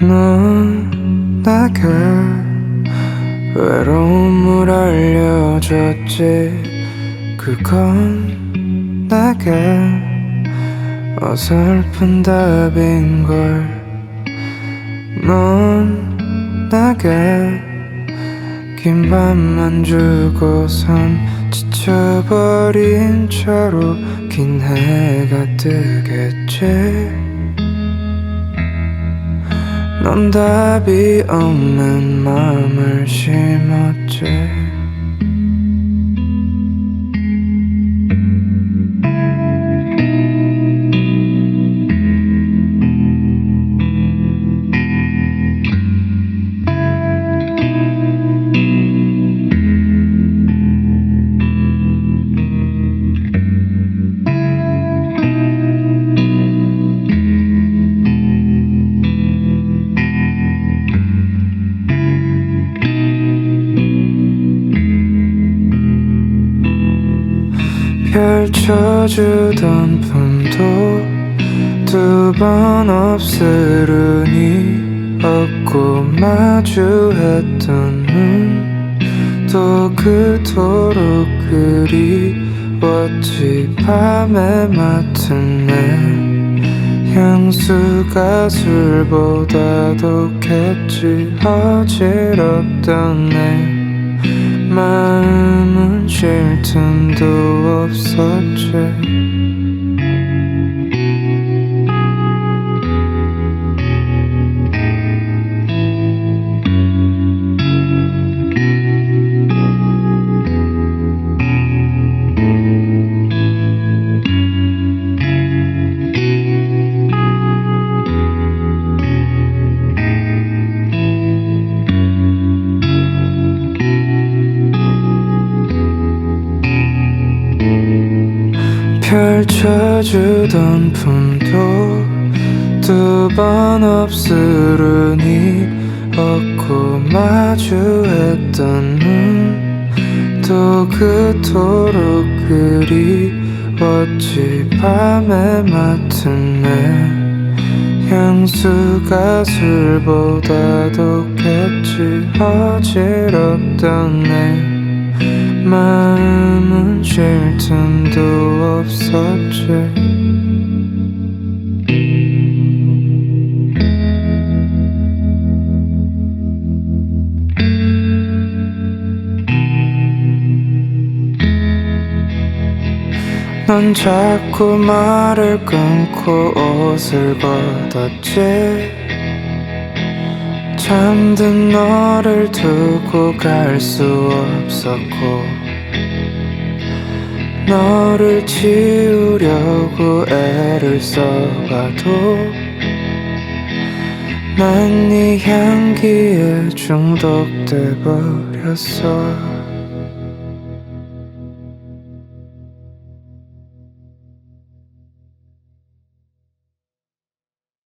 넌 내게 외로움을 알려줬지. 그건 내게 어설픈 답인걸. 넌 내게 긴 밤만 주고선 지쳐버린 채로 긴 해가 뜨겠지 넌 답이 없는 마음을 심었지 펼쳐주던 품도 두 번 없으르니 없고 마주했던 눈또 그토록 그리웠지. 밤에 맡은 내 향수가 술보다 독했지 어지럽던 내 마음은 쉴 틈도 없었지 펼쳐주던 품도 두 번 없으르니 없고 마주했던 눈또 그토록 그리웠지. 밤에 맡은 내 향수가 술보다 독했지 어지럽던 내 마음 틈도 없었지. 넌 자꾸 말을 끊고 옷을 걷었지. 잠든 너를 두고 갈 수 없었고 너를 지우려고 애를 써봐도 난 네 향기에 중독돼 버렸어